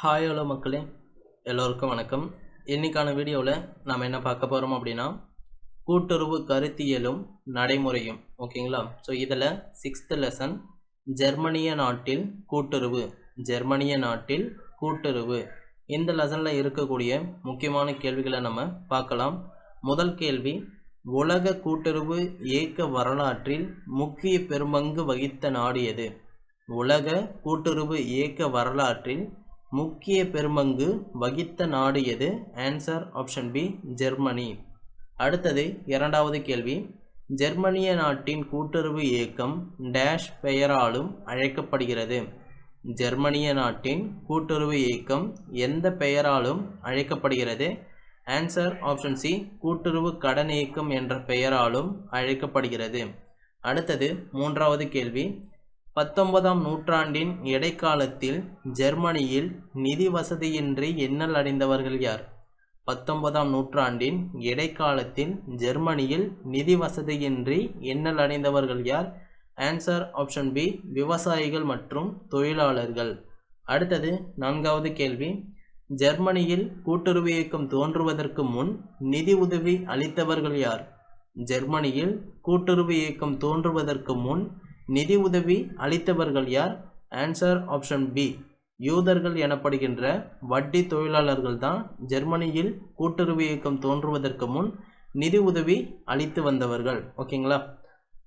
Hi hello மக்களே. எல்லோருக்கும் வணக்கம். இன்றைக்கான வீடியோவில் நாம் என்ன பார்க்க போகிறோம் அப்படின்னா கூட்டுறவு கருத்தியலும் நடைமுறையும். ஓகேங்களா? ஸோ இதில் சிக்ஸ்த்து லெசன் ஜெர்மனிய நாட்டில் கூட்டுறவு. ஜெர்மனிய நாட்டில் கூட்டுறவு. இந்த லெசனில் இருக்கக்கூடிய முக்கியமான கேள்விகளை நம்ம பார்க்கலாம். முதல் கேள்வி உலக கூட்டுறவு இயக்க வரலாற்றில் முக்கிய பெரும்பங்கு வகித்த நாடு எது? உலக கூட்டுறவு இயக்க வரலாற்றில் முக்கிய பெரும்பங்கு வகித்த நாடு எது? ஆன்சர் ஆப்ஷன் பி ஜெர்மனி அடுத்தது இரண்டாவது கேள்வி. ஜெர்மனிய நாட்டின் கூட்டுறவு இயக்கம் டேஷ் பெயராலும் அழைக்கப்படுகிறது. ஜெர்மனிய நாட்டின் கூட்டுறவு இயக்கம் எந்த பெயராலும் அழைக்கப்படுகிறது? ஆன்சர் ஆப்ஷன் சி கூட்டுறவு கடன் இயக்கம் என்ற பெயராலும் அழைக்கப்படுகிறது. அடுத்தது மூன்றாவது கேள்வி. பத்தொன்பதாம் நூற்றாண்டின் இடைக்காலத்தில் ஜெர்மனியில் நிதி வசதியின்றி எண்ணல் அடைந்தவர்கள் யார்? பத்தொன்பதாம் நூற்றாண்டின் இடைக்காலத்தில் ஜெர்மனியில் நிதி வசதியின்றி எண்ணல் அடைந்தவர்கள் யார்? ஆன்சர் ஆப்ஷன் பி விவசாயிகள் மற்றும் தொழிலாளர்கள். அடுத்தது நான்காவது கேள்வி. ஜெர்மனியில் கூட்டுறவு இயக்கம் தோன்றுவதற்கு முன் நிதி உதவி அளித்தவர்கள் யார்? ஜெர்மனியில் கூட்டுறவு இயக்கம் தோன்றுவதற்கு முன் நிதி உதவி அளித்தவர்கள் யார்? ஆன்சர் ஆப்ஷன் பி யூதர்கள் எனப்படுகின்ற வட்டி தொழிலாளர்கள் தான் ஜெர்மனியில் கூட்டுறவு இயக்கம் தோன்றுவதற்கு முன் நிதி உதவி அளித்து வந்தவர்கள். ஓகேங்களா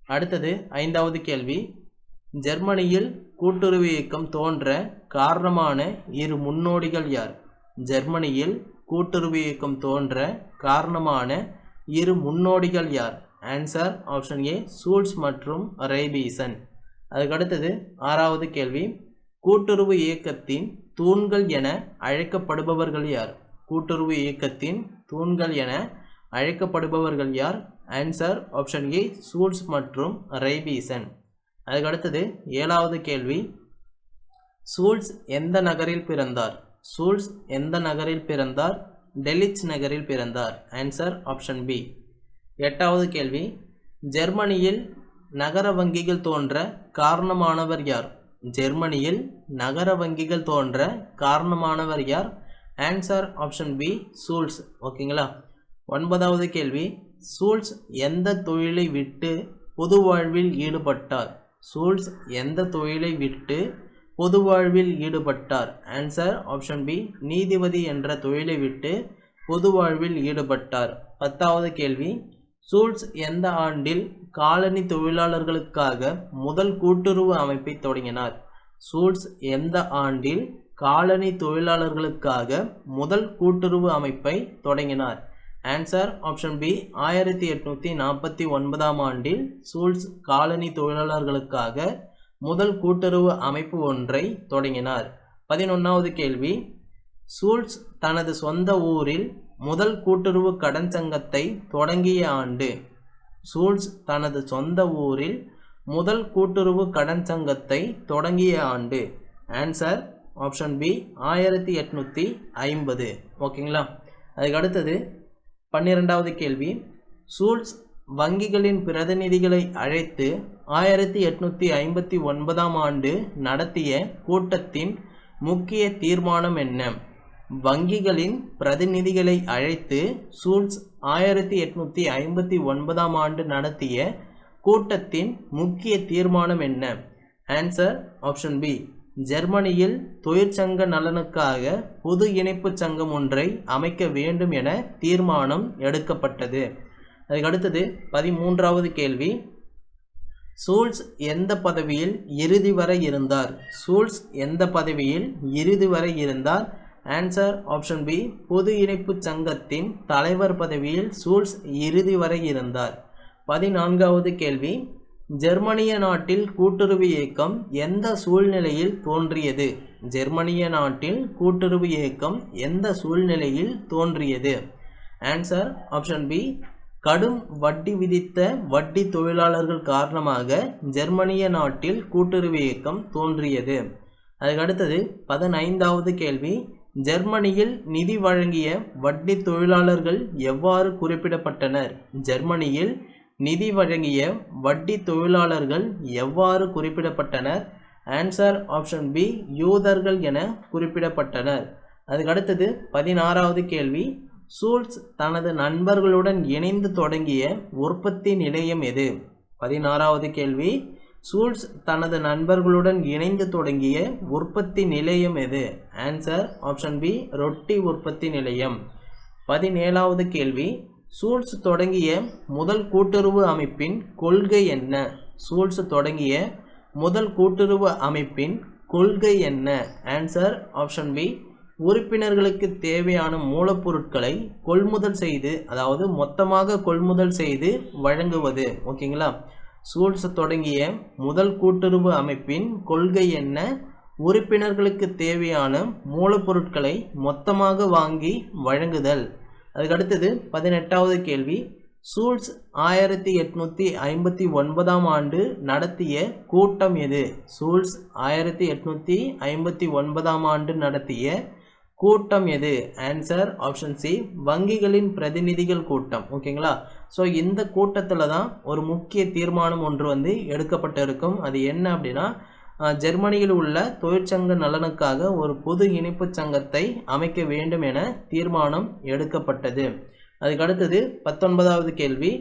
அடுத்தது ஐந்தாவது கேள்வி. ஜெர்மனியில் கூட்டுறவு இயக்கம் தோன்ற காரணமான இரு முன்னோடிகள் யார்? ஜெர்மனியில் கூட்டுறவு இயக்கம் தோன்ற காரணமான இரு முன்னோடிகள் யார்? ஆன்சர் ஆப்ஷன் ஏ சூல்ஸ் மற்றும் ரேபீசன் அதுக்கடுத்தது ஆறாவது கேள்வி. கூட்டுறவு இயக்கத்தின் தூண்கள் என அழைக்கப்படுபவர்கள் யார்? கூட்டுறவு இயக்கத்தின் தூண்கள் என அழைக்கப்படுபவர்கள் யார்? ஆன்சர் ஆப்ஷன் ஏ சூல்ஸ் மற்றும் ரேபீசன் அதுக்கடுத்தது ஏழாவது கேள்வி. சூல்ஸ் எந்த நகரில் பிறந்தார்? சூல்ஸ் எந்த நகரில் பிறந்தார்? டெலிச் நகரில் பிறந்தார். ஆன்சர் ஆப்ஷன் பி எட்டாவது கேள்வி. ஜெர்மனியில் நகர வங்கிகள் தோன்ற காரணமானவர் யார்? ஜெர்மனியில் நகர வங்கிகள் தோன்ற காரணமானவர் யார்? ஆன்சர் ஆப்ஷன் பி சூல்ஸ் ஓகேங்களா? ஒன்பதாவது கேள்வி. சூல்ஸ் எந்த தொழிலை விட்டு பொது வாழ்வில் ஈடுபட்டார்? சூல்ஸ் எந்த தொழிலை விட்டு பொது வாழ்வில் ஈடுபட்டார்? ஆன்சர் ஆப்ஷன் பி நீதிபதி என்ற தொழிலை விட்டு பொது வாழ்வில் ஈடுபட்டார். பத்தாவது கேள்வி. சூல்ஸ் எந்த ஆண்டில் காலனி தொழிலாளர்களுக்காக முதல் கூட்டுறவு அமைப்பை தொடங்கினார்? சூல்ஸ் எந்த ஆண்டில் காலனி தொழிலாளர்களுக்காக முதல் கூட்டுறவு அமைப்பை தொடங்கினார்? ஆன்சர் ஆப்ஷன் பி ஆயிரத்தி எட்நூற்றி நாற்பத்தி ஒன்பதாம் ஆண்டில் சூல்ஸ் காலனி தொழிலாளர்களுக்காக முதல் கூட்டுறவு அமைப்பு ஒன்றை தொடங்கினார். பதினொன்றாவது கேள்வி சூல்ஸ் தனது சொந்த ஊரில் முதல் கூட்டுறவு கடன் சங்கத்தை தொடங்கிய ஆண்டு சூல்ஸ் தனது சொந்த ஊரில் முதல் கூட்டுறவு கடன் சங்கத்தை தொடங்கிய ஆண்டு. ஆன்சர் ஆப்ஷன் பி ஆயிரத்தி எட்நூற்றி ஐம்பது. ஓகேங்களா அதுக்கு அடுத்தது பன்னிரெண்டாவது கேள்வி. சூல்ஸ் வங்கிகளின் பிரதிநிதிகளை அழைத்து ஆயிரத்தி எட்நூற்றி ஐம்பத்தி ஒன்பதாம் ஆண்டு நடத்திய கூட்டத்தின் முக்கிய தீர்மானம் என்ன? வங்கிகளின் பிரதிநிதிகளை அழைத்து சூல்ஸ் ஆயிரத்தி எட்நூற்றி ஐம்பத்தி ஒன்பதாம் ஆண்டு நடத்திய கூட்டத்தின் முக்கிய தீர்மானம் என்ன? ஆன்சர் ஆப்ஷன் பி ஜெர்மனியில் தொழிற்சங்க நலனுக்காக பொது இணைப்பு சங்கம் ஒன்றை அமைக்க வேண்டும் என தீர்மானம் எடுக்கப்பட்டது. அதுக்கு அடுத்தது பதிமூன்றாவது கேள்வி. சூல்ஸ் எந்த பதவியில் இறுதி வரை இருந்தார்? சூல்ஸ் எந்த பதவியில் இறுதி வரை இருந்தார்? ஆன்சர் ஆப்ஷன் பி பொது இணைப்பு சங்கத்தின் தலைவர் பதவியில் சூல்ஸ் இறுதி வரை இருந்தார். பதினான்காவது கேள்வி. ஜெர்மனிய நாட்டில் கூட்டுறவு இயக்கம் எந்த சூழ்நிலையில் தோன்றியது? ஜெர்மனிய நாட்டில் கூட்டுறவு இயக்கம் எந்த சூழ்நிலையில் தோன்றியது? ஆன்சர் ஆப்ஷன் பி கடும் வட்டி விதித்த வட்டி தொழிலாளர்கள் காரணமாக ஜெர்மனிய நாட்டில் கூட்டுறவு இயக்கம் தோன்றியது. அதுக்கடுத்தது பதினைந்தாவது கேள்வி. ஜெர்மனியில் நிதி வழங்கிய வட்டி தொழிலாளர்கள் எவ்வாறு குறிப்பிடப்பட்டனர்? ஜெர்மனியில் நிதி வழங்கிய வட்டி தொழிலாளர்கள் எவ்வாறு குறிப்பிடப்பட்டனர்? ஆன்சர் ஆப்ஷன் பி யூதர்கள் என குறிப்பிடப்பட்டனர். அதுக்கு அடுத்தது பதினாறாவது கேள்வி. சூல்ஸ் தனது நண்பர்களுடன் இணைந்து தொடங்கிய உற்பத்தி நிலையம் எது? பதினாறாவது கேள்வி. சூல்ஸ் தனது நண்பர்களுடன் இணைந்து தொடங்கிய உற்பத்தி நிலையம் எது? ஆன்சர் ஆப்ஷன் பி ரொட்டி உற்பத்தி நிலையம். பதினேழாவது கேள்வி. சூல்ஸ் தொடங்கிய முதல் கூட்டுறவு அமைப்பின் கொள்கை என்ன? சூல்ஸ் தொடங்கிய முதல் கூட்டுறவு அமைப்பின் கொள்கை என்ன? ஆன்சர் ஆப்ஷன் பி உறுப்பினர்களுக்கு தேவையான மூலப்பொருட்களை கொள்முதல் செய்து அதாவது மொத்தமாக கொள்முதல் செய்து வழங்குவது. ஓகேங்களா? சூல்ஸ் தொடங்கிய முதல் கூட்டுறவு அமைப்பின் கொள்கை என்ன? உறுப்பினர்களுக்கு தேவையான மூலப்பொருட்களை மொத்தமாக வாங்கி வழங்குதல். அதுக்கடுத்தது பதினெட்டாவது கேள்வி. சூல்ஸ் ஆயிரத்தி எட்நூற்றி ஐம்பத்தி ஒன்பதாம் ஆண்டு நடத்திய கூட்டம் எது? சூல்ஸ் ஆயிரத்தி எட்நூற்றி ஐம்பத்தி ஒன்பதாம் ஆண்டு நடத்திய கூட்டம் எது? ஆன்சர் ஆப்ஷன் சி வங்கிகளின் பிரதிநிதிகள் கூட்டம். ஓகேங்களா ஸோ இந்த கூட்டத்தில் தான் ஒரு முக்கிய தீர்மானம் ஒன்று வந்து எடுக்கப்பட்டிருக்கும். அது என்ன அப்படின்னா ஜெர்மனியில் உள்ள தொழிற்சங்க நலனுக்காக ஒரு பொது இணைப்புச் சங்கத்தை அமைக்க வேண்டும் என தீர்மானம் எடுக்கப்பட்டது. அதுக்கு அடுத்தது பத்தொன்பதாவது கேள்வி.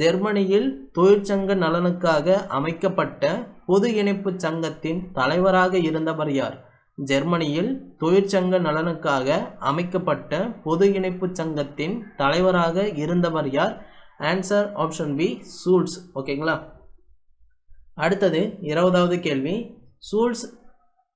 ஜெர்மனியில் தொழிற்சங்க நலனுக்காக அமைக்கப்பட்ட பொது இணைப்புச் சங்கத்தின் தலைவராக இருந்தவர் யார்? ஜெர்மனியில் தொழிற்சங்க நலனுக்காக அமைக்கப்பட்ட பொது இணைப்புச் சங்கத்தின் தலைவராக இருந்தவர் யார்? ஆன்சர் ஆப்ஷன் பி சூல்ஸ் ஓகேங்களா அடுத்தது இருபதாவது கேள்வி. சூல்ஸ்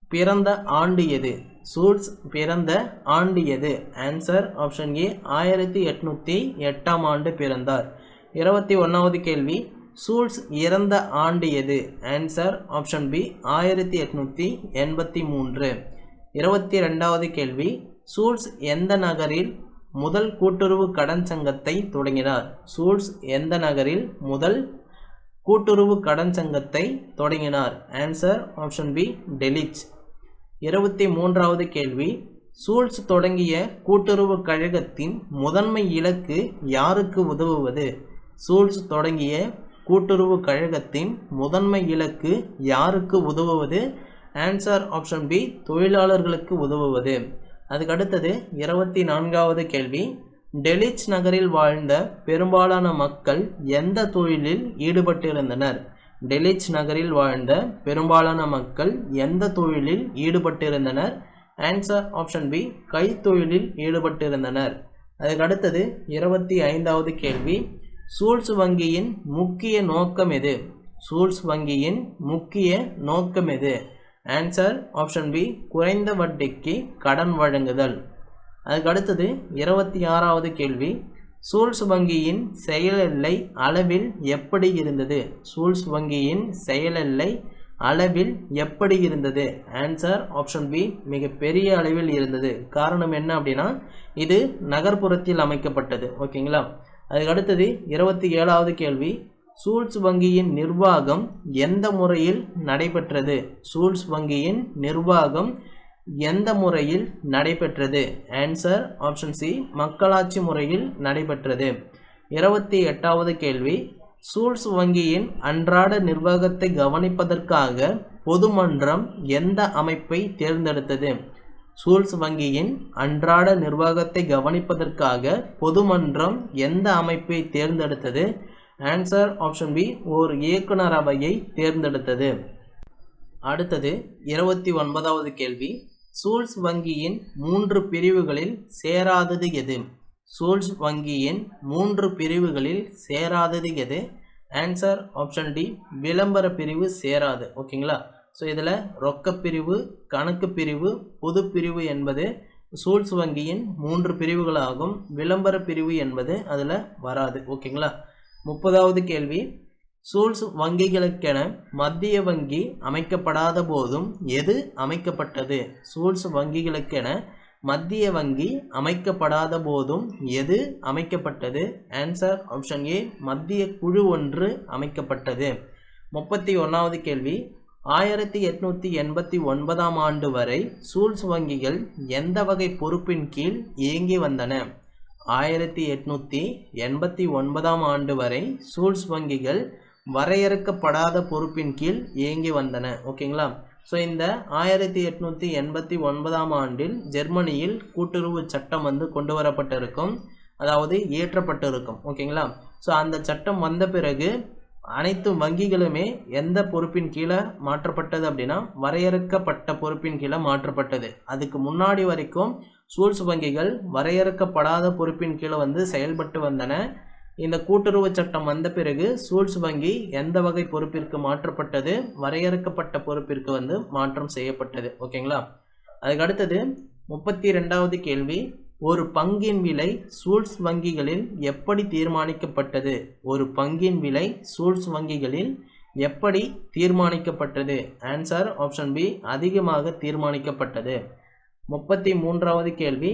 பிறந்த ஆண்டு எது? சூல்ஸ் பிறந்த ஆண்டு எது? ஆன்சர் ஆப்ஷன் ஏ ஆயிரத்தி எட்நூற்றி எட்டாம் ஆண்டு பிறந்தார். இருபத்தி ஒன்றாவது கேள்வி. சூல்ஸ் இறந்த ஆண்டு எது? ஆன்சர் ஆப்ஷன் பி ஆயிரத்தி எட்நூற்றி எண்பத்தி மூன்று. இருபத்தி ரெண்டாவது கேள்வி. சூல்ஸ் எந்த நகரில் முதல் கூட்டுறவு கடன் சங்கத்தை தொடங்கினார். சூல்ஸ் எந்த நகரில் முதல் கூட்டுறவு கடன் சங்கத்தை தொடங்கினார்? ஆன்சர் ஆப்ஷன் பி டெலிச் இருபத்தி மூன்றாவது கேள்வி. சூல்ஸ் தொடங்கிய கூட்டுறவு கழகத்தின் முதன்மை இலக்கு யாருக்கு உதவுவது? சூல்ஸ் தொடங்கிய கூட்டுறவு கழகத்தின் முதன்மை இலக்கு யாருக்கு உதவுவது? ஆன்சர் ஆப்ஷன் பி தொழிலாளர்களுக்கு உதவுவது. அதுக்கு அடுத்தது இருபத்தி நான்காவது கேள்வி. டெலிச் நகரில் வாழ்ந்த பெரும்பாலான மக்கள் எந்த தொழிலில் ஈடுபட்டிருந்தனர்? டெலிச் நகரில் வாழ்ந்த பெரும்பாலான மக்கள் எந்த தொழிலில் ஈடுபட்டிருந்தனர்? ஆன்சர் ஆப்ஷன் பி கைத்தொழிலில் ஈடுபட்டிருந்தனர். அதுக்கு அடுத்தது இருபத்தி ஐந்தாவது கேள்வி. சூல்ஸ் வங்கியின் முக்கிய நோக்கம் எது? சூல்ஸ் வங்கியின் முக்கிய நோக்கம் எது? ஆன்சர் ஆப்ஷன் பி குறைந்த வட்டிக்கு கடன் வழங்குதல். அதுக்கு அடுத்தது இருபத்தி ஆறாவது கேள்வி. சூல்ஸ் வங்கியின் செயலெல்லை அளவில் எப்படி இருந்தது? சூல்ஸ் வங்கியின் செயலெல்லை அளவில் எப்படி இருந்தது? ஆன்சர் ஆப்ஷன் பி மிக பெரிய அளவில் இருந்தது. காரணம் என்ன அப்படின்னா இது நகர்ப்புறத்தில் அமைக்கப்பட்டது. ஓகேங்களா? அதுக்கு அடுத்தது இருபத்தி ஏழாவது கேள்வி. சூல்ஸ் வங்கியின் நிர்வாகம் எந்த முறையில் நடைபெற்றது? சூல்ஸ் வங்கியின் நிர்வாகம் எந்த முறையில் நடைபெற்றது? ஆன்சர் ஆப்ஷன் சி மக்களாட்சி முறையில் நடைபெற்றது. இருபத்தி எட்டாவது கேள்வி. சூல்ஸ் வங்கியின் அன்றாட நிர்வாகத்தை கவனிப்பதற்காக பொதுமன்றம் எந்த அமைப்பை தேர்ந்தெடுத்தது? சூல்ஸ் வங்கியின் அன்றாட நிர்வாகத்தை கவனிப்பதற்காக பொதுமன்றம் எந்த அமைப்பை தேர்ந்தெடுத்தது? ஆன்சர் ஆப்ஷன் பி ஓர் இயக்குனர் அவையை தேர்ந்தெடுத்தது. அடுத்தது இருபத்தி ஒன்பதாவது கேள்வி. சூல்ஸ் வங்கியின் மூன்று பிரிவுகளில் சேராதது எது? சூல்ஸ் வங்கியின் மூன்று பிரிவுகளில் சேராதது எது? ஆன்சர் ஆப்ஷன் டி விளம்பர பிரிவு சேராது. ஓகேங்களா? ஸோ இதில் ரொக்க பிரிவு கணக்கு பிரிவு பொது பிரிவு என்பது சூல்ஸ் வங்கியின் மூன்று பிரிவுகளாகும். விளம்பர பிரிவு என்பது அதில் வராது. ஓகேங்களா? முப்பதாவது கேள்வி. சூல்ஸ் வங்கிகளுக்கென மத்திய வங்கி அமைக்கப்படாத போதும் எது அமைக்கப்பட்டது? சூல்ஸ் வங்கிகளுக்கென மத்திய வங்கி அமைக்கப்படாத போதும் எது அமைக்கப்பட்டது? ஆன்சர் ஆப்ஷன் ஏ மத்திய குழு ஒன்று அமைக்கப்பட்டது. முப்பத்தி ஒன்றாவது கேள்வி. ஆயிரத்தி எட்நூற்றி எண்பத்தி ஒன்பதாம் ஆண்டு வரை சூல்ஸ் வங்கிகள் எந்த வகை பொறுப்பின் கீழ் இயங்கி வந்தன? ஆயிரத்தி எட்நூற்றி எண்பத்தி ஒன்பதாம் ஆண்டு வரை சூல்ஸ் வங்கிகள் வரையறுக்கப்படாத பொறுப்பின் கீழ் இயங்கி வந்தன. ஓகேங்களா? ஸோ இந்த ஆயிரத்தி எட்நூற்றி எண்பத்தி ஒன்பதாம் ஆண்டில் ஜெர்மனியில் கூட்டுறவு சட்டம் வந்து கொண்டு வரப்பட்டிருக்கும். அதாவது இயற்றப்பட்டிருக்கும். ஓகேங்களா? ஸோ அந்த சட்டம் வந்த பிறகு அனைத்து வங்கிகளுமே எந்த பொறுப்பின் கீழே மாற்றப்பட்டது அப்படின்னா வரையறுக்கப்பட்ட பொறுப்பின் கீழே மாற்றப்பட்டது. அதுக்கு முன்னாடி வரைக்கும் சூழ்ஸ் வங்கிகள் வரையறுக்கப்படாத பொறுப்பின் கீழே வந்து செயல்பட்டு வந்தன. இந்த கூட்டுறவு சட்டம் வந்த பிறகு சூழ்ஸ் வங்கி எந்த வகை பொறுப்பிற்கு மாற்றப்பட்டது வரையறுக்கப்பட்ட பொறுப்பிற்கு வந்து மாற்றம் செய்யப்பட்டது. ஓகேங்களா? அதுக்கு அடுத்தது முப்பத்தி ரெண்டாவது கேள்வி ஒரு பங்கின் விலை சூழ்ஸ் வங்கிகளில் எப்படி தீர்மானிக்கப்பட்டது? ஒரு பங்கின் விலை சூழ்ஸ் வங்கிகளில் எப்படி தீர்மானிக்கப்பட்டது? ஆன்சர் ஆப்ஷன் பி அதிகமாக தீர்மானிக்கப்பட்டது. முப்பத்தி மூன்றாவது கேள்வி.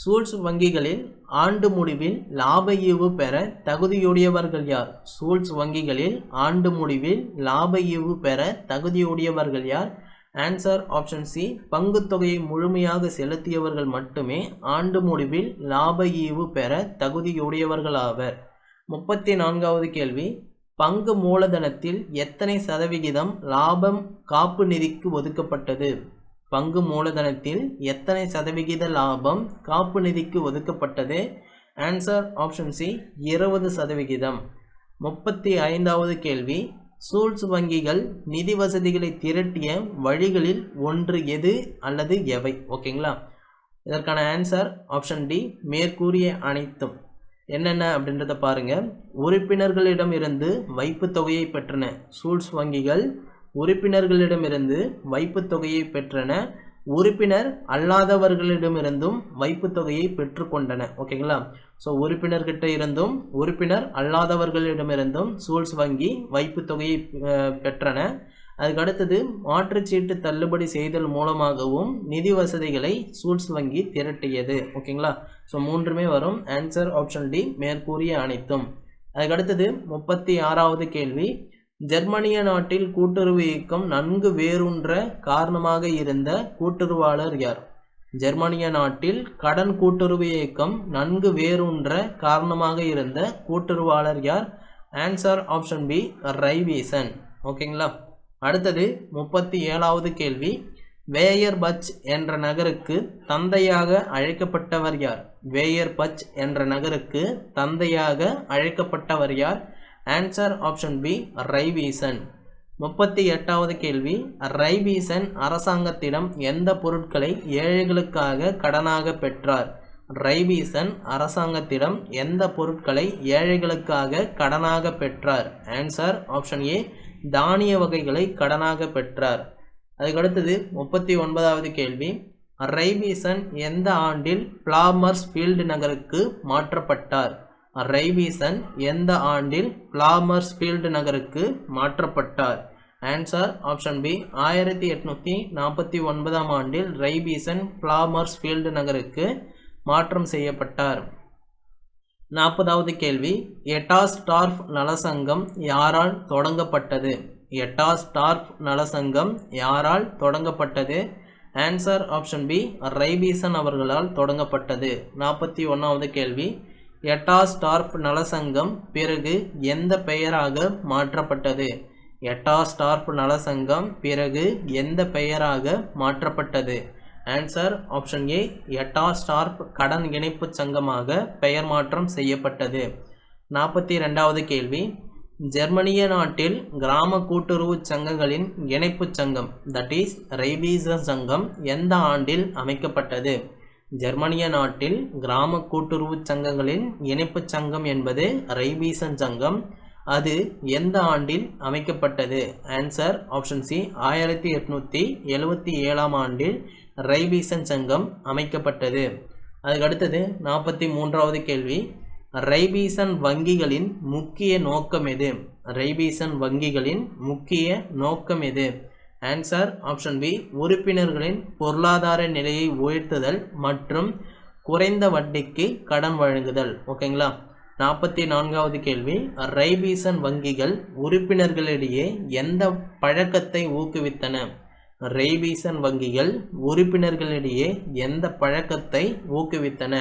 சூழ்ஸ் வங்கிகளில் ஆண்டு முடிவில் லாப ஈவு பெற தகுதியுடையவர்கள் யார்? சூழ்ஸ் வங்கிகளில் ஆண்டு முடிவில் லாப ஈவு பெற தகுதியுடையவர்கள் யார்? ஆன்சர் ஆப்ஷன் சி பங்குத்தொகையை முழுமையாக செலுத்தியவர்கள் மட்டுமே ஆண்டு முடிவில் லாப ஈவு பெற தகுதியுடையவர்கள் ஆவர். முப்பத்தி நான்காவது கேள்வி. பங்கு மூலதனத்தில் எத்தனை சதவிகிதம் லாபம் காப்பு நிதிக்கு ஒதுக்கப்பட்டது? பங்கு மூலதனத்தில் எத்தனை சதவிகித லாபம் காப்பு நிதிக்கு ஒதுக்கப்பட்டது? ஆன்சர் ஆப்ஷன் சி இருபது சதவிகிதம். முப்பத்தி ஐந்தாவது கேள்வி சூழ்ஸ் வங்கிகள் நிதி வசதிகளை திரட்டிய வழிகளில் ஒன்று எது அல்லது எவை? ஓகேங்களா இதற்கான ஆன்சர் ஆப்ஷன் டி மேற்கூறிய அனைத்தும். என்னென்ன அப்படின்றத பாருங்கள் உறுப்பினர்களிடமிருந்து வைப்புத் தொகையை பெற்றன சூழ்ஸ் வங்கிகள் உறுப்பினர்களிடமிருந்து வைப்புத் தொகையை பெற்றன. உறுப்பினர் அல்லாதவர்களிடமிருந்தும் வைப்புத் தொகையை பெற்றுக்கொண்டன ஓகேங்களா? ஸோ உறுப்பினர்கிட்ட இருந்தும் உறுப்பினர் அல்லாதவர்களிடமிருந்தும் சூழ்ஸ் வங்கி வைப்புத் தொகையை பெற்றன. அதுக்கு அடுத்தது மாற்றுச்சீட்டு தள்ளுபடி செய்தல் மூலமாகவும் நிதி வசதிகளை சூல்ஸ் வங்கி திரட்டியது. ஓகேங்களா? ஸோ மூன்றுமே வரும். ஆன்சர் ஆப்ஷன் டி மேற்கூறிய அனைத்தும். அதுக்கடுத்தது முப்பத்தி ஆறாவது கேள்வி. ஜெர்மனிய நாட்டில் கூட்டுறவு இயக்கம் நன்கு வேரூன்ற காரணமாக இருந்த கூட்டுறவாளர் யார்? ஜெர்மனிய நாட்டில் கடன் கூட்டுறவு இயக்கம் நன்கு வேரூன்ற காரணமாக இருந்த கூட்டுறவாளர் யார்? ஆன்சர் ஆப்ஷன் பி ரைவீசன் ஓகேங்களா அடுத்தது முப்பத்தி ஏழாவது கேள்வி. வேயர் பச் என்ற நகருக்கு தந்தையாக அழைக்கப்பட்டவர் யார்? வேயர் பச் என்ற நகருக்கு தந்தையாக அழைக்கப்பட்டவர் யார்? ஆன்சர் ஆப்ஷன் பி ரைவீசன் முப்பத்தி எட்டாவது கேள்வி ரைபீசன் அரசாங்கத்திடம் எந்த பொருட்களை ஏழைகளுக்காக கடனாக பெற்றார்? ரைபீசன் அரசாங்கத்திடம் எந்த பொருட்களை ஏழைகளுக்காக கடனாக பெற்றார்? ஆன்சர் ஆப்ஷன் ஏ தானிய வகைகளை கடனாக பெற்றார். அதுக்கடுத்தது முப்பத்தி ஒன்பதாவது கேள்வி ரைபீசன் எந்த ஆண்டில் பிளாமர்ஸ் ஃபீல்டு நகருக்கு மாற்றப்பட்டார்? ரைபீசன் எந்த ஆண்டில் பிளாமர்ஸ் ஃபீல்டு நகருக்கு மாற்றப்பட்டார்? ஆன்சர் ஆப்ஷன் பி ஆயிரத்தி எட்நூற்றி நாற்பத்தி ஒன்பதாம் ஆண்டில் ரைபீசன் பிளாமர்ஸ் ஃபீல்டு நகருக்கு மாற்றம் செய்யப்பட்டார். நாற்பதாவது கேள்வி. எட்டாஸ்டார்ஃப் நலசங்கம் யாரால் தொடங்கப்பட்டது? எட்டாஸ்டார்ஃப் நலசங்கம் யாரால் தொடங்கப்பட்டது? ஆன்சர் ஆப்ஷன் பி ரைபீசன் அவர்களால் தொடங்கப்பட்டது. நாற்பத்தி ஒன்றாவது கேள்வி. எட்டாஸ்டார்ப் நலசங்கம் பிறகு எந்த பெயராக மாற்றப்பட்டது? எட்டாஸ்டார்ப் நலசங்கம் பிறகு எந்த பெயராக மாற்றப்பட்டது? ஆன்சர் ஆப்ஷன் ஏ எட்டாஸ்டார்ப் கடன் இணைப்பு சங்கமாக பெயர் மாற்றம் செய்யப்பட்டது. நாற்பத்தி ரெண்டாவது கேள்வி. ஜெர்மனிய நாட்டில் கிராம கூட்டுறவு சங்கங்களின் இணைப்புச் சங்கம் தட் இஸ் ரைபீச சங்கம் எந்த ஆண்டில் அமைக்கப்பட்டது? ஜெர்மனிய நாட்டில் கிராம கூட்டுறவு சங்கங்களின் இணைப்புச் சங்கம் என்பது ரைபீசன் சங்கம். அது எந்த ஆண்டில் அமைக்கப்பட்டது? ஆன்சர் ஆப்ஷன் சி ஆயிரத்தி எட்நூற்றி எழுவத்தி ஏழாம் ஆண்டில் ரைபீசன் சங்கம் அமைக்கப்பட்டது. அதுக்கு அடுத்தது நாற்பத்தி மூன்றாவது கேள்வி. ரைபீசன் வங்கிகளின் முக்கிய நோக்கம் எது? ரைபீசன் வங்கிகளின் முக்கிய நோக்கம் எது? ஆன்சர் ஆப்ஷன் பி உறுப்பினர்களின் பொருளாதார நிலையை உயர்த்துதல் மற்றும் குறைந்த வட்டிக்கு கடன் வழங்குதல். ஓகேங்களா நாற்பத்தி நான்காவது கேள்வி. ரைபீசன் வங்கிகள் உறுப்பினர்களிடையே எந்த பழக்கத்தை ஊக்குவித்தன? ரெய்பீசன் வங்கிகள் உறுப்பினர்களிடையே எந்த பழக்கத்தை ஊக்குவித்தன?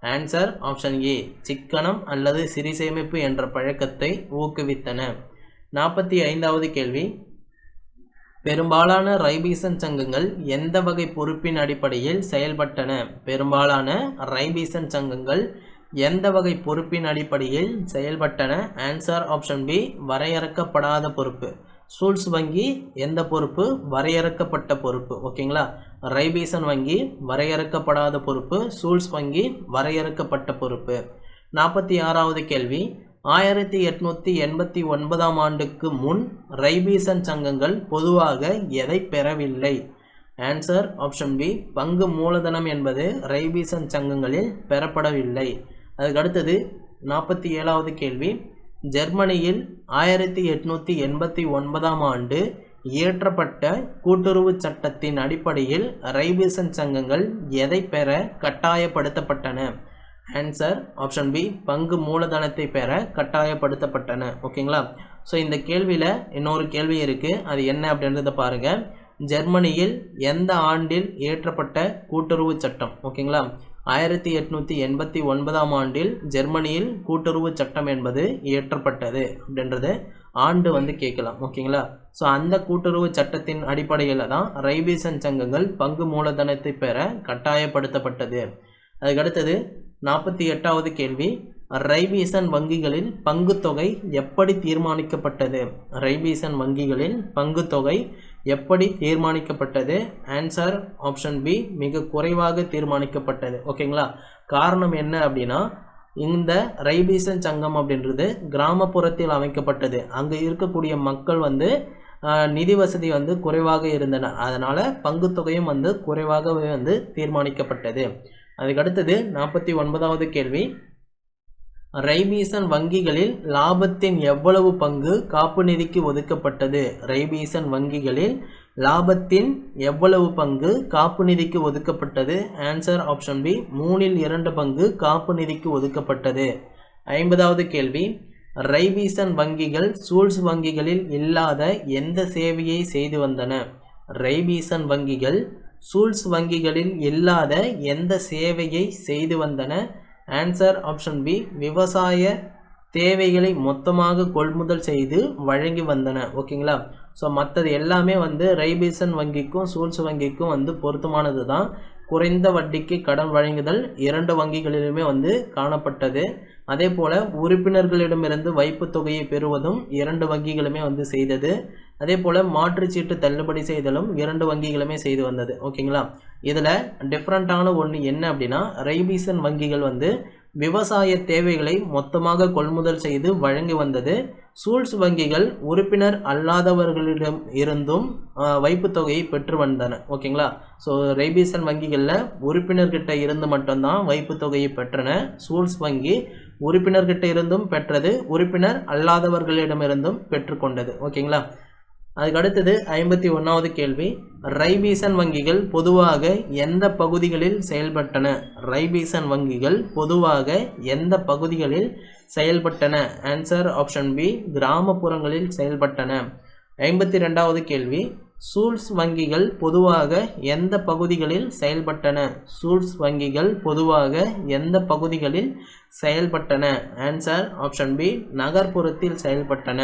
ஆன்சர் ஆப்ஷன் ஏ சிக்கனம் அல்லது சிறிசேமிப்பு என்ற பழக்கத்தை ஊக்குவித்தன. நாற்பத்தி ஐந்தாவது கேள்வி. பெரும்பாலான ரைபீசன் சங்கங்கள் எந்த வகை பொறுப்பின் அடிப்படையில் செயல்பட்டன? பெரும்பாலான ரைபீசன் சங்கங்கள் எந்த வகை பொறுப்பின் அடிப்படையில் செயல்பட்டன? ஆன்சர் ஆப்ஷன் பி வரையறுக்கப்படாத பொறுப்பு. சூல்ஸ் வங்கி எந்த பொறுப்பு? வரையறுக்கப்பட்ட பொறுப்பு. ஓகேங்களா? ரைபீசன் வங்கி வரையறுக்கப்படாத பொறுப்பு. சூல்ஸ் வங்கி வரையறுக்கப்பட்ட பொறுப்பு. நாற்பத்தி ஆறாவது கேள்வி. ஆயிரத்தி எட்நூற்றி எண்பத்தி ஒன்பதாம் ஆண்டுக்கு முன் ரைபீசன் சங்கங்கள் பொதுவாக எதை பெறவில்லை? ஆன்சர் ஆப்ஷன் பி பங்கு மூலதனம் என்பது ரைபீசன் சங்கங்களில் பெறப்படவில்லை. அதுக்கு அடுத்தது நாற்பத்தி ஏழாவது கேள்வி. ஜெர்மனியில் ஆயிரத்தி எட்நூற்றி எண்பத்தி ஒன்பதாம் ஆண்டு இயற்றப்பட்ட கூட்டுறவு சட்டத்தின் அடிப்படையில் ரைபீசன் சங்கங்கள் எதை பெற கட்டாயப்படுத்தப்பட்டன? ஆன்சர் ஆப்ஷன் பி பங்கு மூலதனத்தை பெற கட்டாயப்படுத்தப்பட்டன. ஓகேங்களா ஸோ இந்த கேள்வியில் இன்னொரு கேள்வி இருக்குது அது என்ன அப்படின்றத பாருங்கள் ஜெர்மனியில் எந்த ஆண்டில் இயற்றப்பட்ட கூட்டுறவு சட்டம்? ஓகேங்களா ஆயிரத்தி எட்நூற்றி எண்பத்தி ஒன்பதாம் ஆண்டில் ஜெர்மனியில் கூட்டுறவு சட்டம் என்பது இயற்றப்பட்டது அப்படின்றது ஆண்டு வந்து கேட்கலாம். ஓகேங்களா ஸோ அந்த கூட்டுறவு சட்டத்தின் அடிப்படையில் தான் ரைபீசன் சங்கங்கள் பங்கு மூலதனத்தை பெற கட்டாயப்படுத்தப்பட்டது. அதுக்கடுத்தது நாற்பத்தி எட்டாவது கேள்வி. ரைபீசன் வங்கிகளில் பங்குத்தொகை எப்படி தீர்மானிக்கப்பட்டது? ரைபீசன் வங்கிகளில் பங்குத்தொகை எப்படி தீர்மானிக்கப்பட்டது? ஆன்சர் ஆப்ஷன் பி மிக குறைவாக தீர்மானிக்கப்பட்டது. ஓகேங்களா காரணம் என்ன அப்படின்னா இந்த ரைபீசன் சங்கம் அப்படின்றது கிராமப்புறத்தில் அமைக்கப்பட்டது. அங்கே இருக்கக்கூடிய மக்கள் வந்து நிதி வசதி வந்து குறைவாக இருந்தன. அதனால் பங்குத்தொகையும் வந்து குறைவாகவே வந்து தீர்மானிக்கப்பட்டது. அதுக்கு அடுத்தது நாற்பத்தி ஒன்பதாவது கேள்வி. ரைபீசன் வங்கிகளில் லாபத்தின் எவ்வளவு பங்கு காப்பு நிதிக்கு ஒதுக்கப்பட்டது? ரைபீசன் வங்கிகளில் லாபத்தின் எவ்வளவு பங்கு காப்பு நிதிக்கு ஒதுக்கப்பட்டது? ஆன்சர் ஆப்ஷன் பி மூணில் இரண்டு பங்கு காப்பு நிதிக்கு ஒதுக்கப்பட்டது. ஐம்பதாவது கேள்வி ரைபீசன் வங்கிகள் சூல்ஸ் வங்கிகளில் இல்லாத எந்த சேவையை செய்து வந்தன? ரைபீசன் வங்கிகள் சூல்ஸ் வங்கிகளில் இல்லாத எந்த சேவையை செய்து வந்தன? ஆன்சர் ஆப்ஷன் பி விவசாய தேவைகளை மொத்தமாக கொள்முதல் செய்து வழங்கி வந்தன. ஓகேங்களா ஸோ மற்றது எல்லாமே வந்து ரைபீசன் வங்கிக்கும் சூல்ஸ் வங்கிக்கும் வந்து பொருத்தமானது தான். குறைந்த வட்டிக்கு கடன் வழங்குதல் இரண்டு வங்கிகளிலுமே வந்து காணப்பட்டது. அதே போல் உறுப்பினர்களிடமிருந்து வைப்பு தொகையை பெறுவதும் இரண்டு வங்கிகளுமே வந்து செய்தது. அதே போல் மாற்றுச்சீட்டு தள்ளுபடி செய்தலும் இரண்டு வங்கிகளுமே செய்து வந்தது. ஓகேங்களா? இதில் டிஃப்ரெண்ட்டான ஒன்று என்ன அப்படின்னா ரைபீசன் வங்கிகள் வந்து விவசாய தேவைகளை மொத்தமாக கொள்முதல் செய்து வழங்கி வந்தது. சூல்ஸ் வங்கிகள் உறுப்பினர் அல்லாதவர்களிடம் இருந்தும் வைப்பு தொகையை பெற்று வந்தன. ஓகேங்களா? ஸோ ரைபீசன் வங்கிகளில் உறுப்பினர்கிட்ட இருந்து மட்டும்தான் வைப்பு தொகையை பெற்றன. சூல்ஸ் வங்கி உறுப்பினர்கிட்ட இருந்தும் பெற்றது உறுப்பினர் அல்லாதவர்களிடமிருந்தும் பெற்றுக்கொண்டது ஓகேங்களா? அதுக்கு அடுத்தது ஐம்பத்தி ஒன்றாவது கேள்வி. ரைபீசன் வங்கிகள் பொதுவாக எந்த பகுதிகளில் செயல்பட்டன? ரைபீசன் வங்கிகள் பொதுவாக எந்த பகுதிகளில் செயல்பட்டன? ஆன்சர் ஆப்ஷன் பி கிராமப்புறங்களில் செயல்பட்டன. ஐம்பத்தி ரெண்டாவது கேள்வி. சூல்ஸ் வங்கிகள் பொதுவாக எந்த பகுதிகளில் செயல்பட்டன? சூல்ஸ் வங்கிகள் பொதுவாக எந்த பகுதிகளில் செயல்பட்டன? ஆன்சர் ஆப்ஷன் பி நகர்ப்புறத்தில் செயல்பட்டன.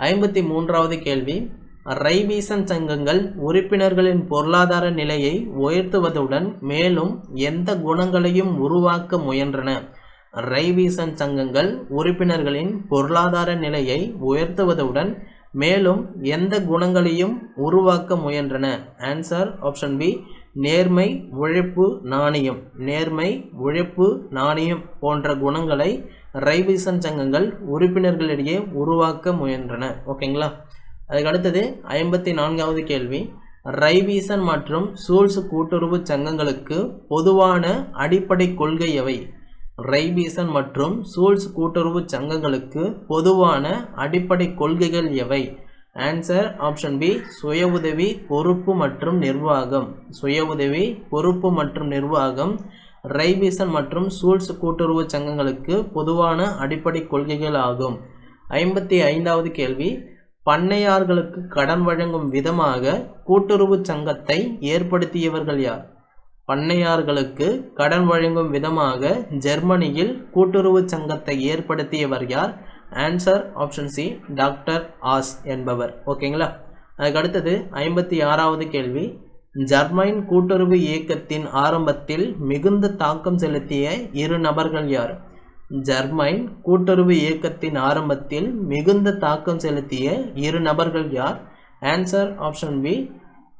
ஐம்பத்தி மூன்றாவது கேள்வி. ரைபீசன் சங்கங்கள் உறுப்பினர்களின் பொருளாதார நிலையை உயர்த்துவதுடன் மேலும் எந்த குணங்களையும் உருவாக்க முயன்றன. ரைபீசன் சங்கங்கள் உறுப்பினர்களின் பொருளாதார நிலையை உயர்த்துவதுடன் மேலும் எந்த குணங்களையும் உருவாக்க முயன்றன. ஆன்சர் ஆப்ஷன் பி நேர்மை உழைப்பு நாணயம். நேர்மை உழைப்பு நாணயம் போன்ற குணங்களை ரைபீசன் சங்கங்கள் உறுப்பினர்களிடையே உருவாக்க முயன்றன. ஓகேங்களா அதுக்கு அடுத்தது ஐம்பத்தி நான்காவது கேள்வி. ரைபீசன் மற்றும் சூல்ஸ் கூட்டுறவு சங்கங்களுக்கு பொதுவான அடிப்படை கொள்கை எவை? ரைபீசன் மற்றும் சூல்ஸ் கூட்டுறவு சங்கங்களுக்கு பொதுவான அடிப்படை கொள்கைகள் எவை? ஆன்சர் ஆப்ஷன் பி சுய உதவி பொறுப்பு மற்றும் நிர்வாகம். சுய உதவி பொறுப்பு மற்றும் நிர்வாகம். ரைபிசன் மற்றும் சூல்ஸ் கூட்டுறவு சங்கங்களுக்கு பொதுவான அடிப்படை கொள்கைகள் ஆகும். ஐம்பத்தி ஐந்தாவது கேள்வி பண்ணையார்களுக்கு கடன் வழங்கும் விதமாக கூட்டுறவு சங்கத்தை ஏற்படுத்தியவர்கள் யார்? பண்ணையார்களுக்கு கடன் வழங்கும் விதமாக ஜெர்மனியில் கூட்டுறவு சங்கத்தை ஏற்படுத்தியவர் யார்? ஆன்சர் ஆப்ஷன் சி டாக்டர் ஆஸ் என்பவர். ஓகேங்களா? அதுக்கு அடுத்தது ஐம்பத்தி ஆறாவது கேள்வி. ஜர்மைன் கூட்டுறவு இயக்கத்தின் ஆரம்பத்தில் மிகுந்த தாக்கம் செலுத்திய இரு நபர்கள் யார்? ஜர்மைன் கூட்டுறவு இயக்கத்தின் ஆரம்பத்தில் மிகுந்த தாக்கம் செலுத்திய இரு நபர்கள் யார்? Answer option B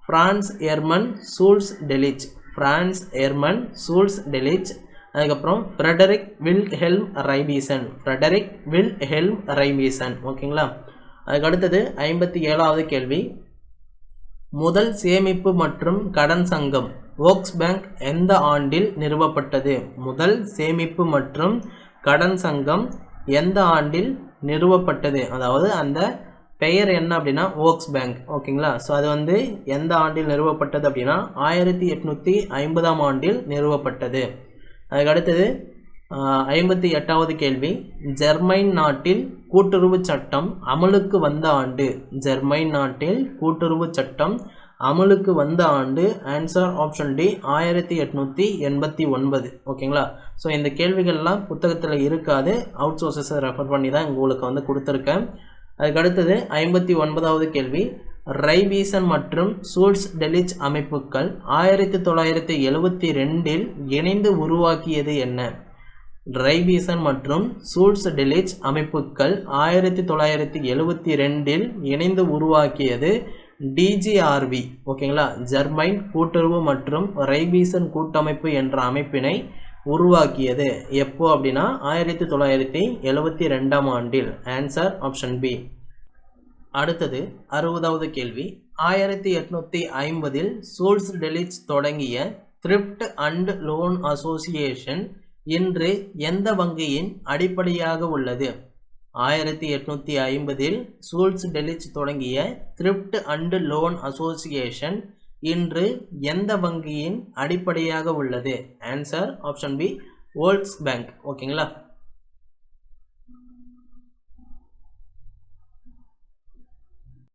Franz Hermann Schulze Delitzsch Franz Hermann Schulze Delitzsch அதுக்கப்புறம் Friedrich Wilhelm Raiffeisen Friedrich Wilhelm Raiffeisen ஓகேங்களா அதுக்கு அடுத்தது ஐம்பத்தி ஏழாவது கேள்வி. முதல் சேமிப்பு மற்றும் கடன் சங்கம் ஓக்ஸ் பேங்க் எந்த ஆண்டில் நிறுவப்பட்டது? முதல் சேமிப்பு மற்றும் கடன் சங்கம் எந்த ஆண்டில் நிறுவப்பட்டது? அதாவது அந்த பெயர் என்ன அப்படின்னா ஓக்ஸ் பேங்க் ஓகேங்களா ஸோ அது வந்து எந்த ஆண்டில் நிறுவப்பட்டது அப்படின்னா ஆயிரத்தி எட்நூற்றி ஐம்பதாம் ஆண்டில் நிறுவப்பட்டது. அதுக்கு அடுத்தது ஐம்பத்தி எட்டாவது கேள்வி. ஜெர்மைன் நாட்டில் கூட்டுறவு சட்டம் அமலுக்கு வந்த ஆண்டு. ஜெர்மைன் நாட்டில் கூட்டுறவு சட்டம் அமலுக்கு வந்த ஆண்டு. ஆன்சர் ஆப்ஷன் டி ஆயிரத்தி எட்நூற்றி எண்பத்தி ஒன்பது. ஓகேங்களா? ஸோ இந்த கேள்விகள்லாம் புத்தகத்தில் இருக்காது. அவுட் சோர்சஸை ரெஃபர் பண்ணி தான் உங்களுக்கு வந்து கொடுத்துருக்கேன். அதுக்கு அடுத்தது ஐம்பத்தி ஒன்பதாவது கேள்வி. ரைபீசன் மற்றும் சூல்ஸ் டெலிச் அமைப்புகள் ஆயிரத்தி தொள்ளாயிரத்தி எழுவத்தி ரெண்டில் இணைந்து உருவாக்கியது என்ன? ரைபீசன் மற்றும் சூல்ஸ் டெலிச் அமைப்புகள் ஆயிரத்தி தொள்ளாயிரத்தி எழுவத்தி ரெண்டில் இணைந்து உருவாக்கியது டிஜிஆர்வி ஓகேங்களா? ஜெர்மைன் கூட்டுறவு மற்றும் ரைபீசன் கூட்டமைப்பு என்ற அமைப்பினை உருவாக்கியது. எப்போ அப்படின்னா ஆயிரத்தி தொள்ளாயிரத்தி எழுவத்தி ரெண்டாம் ஆண்டில். ஆன்சர் ஆப்ஷன் பி அடுத்தது அறுபதாவது கேள்வி. ஆயிரத்தி எட்நூற்றி ஐம்பதில் சூல்ஸ் டெலிச் தொடங்கிய த்ரிப்ட் அண்ட் லோன் அசோசியேஷன் இன்று எந்த வங்கியின் அடிப்படையாக உள்ளது? ஆயிரத்தி எட்நூற்றி ஐம்பதில் சூல்ஸ் டெலிச் தொடங்கிய த்ரிப்ட் அண்ட் லோன் அசோசியேஷன் இன்று எந்த வங்கியின் அடிப்படையாக உள்ளது? Answer option B world's bank ஓகேங்களா?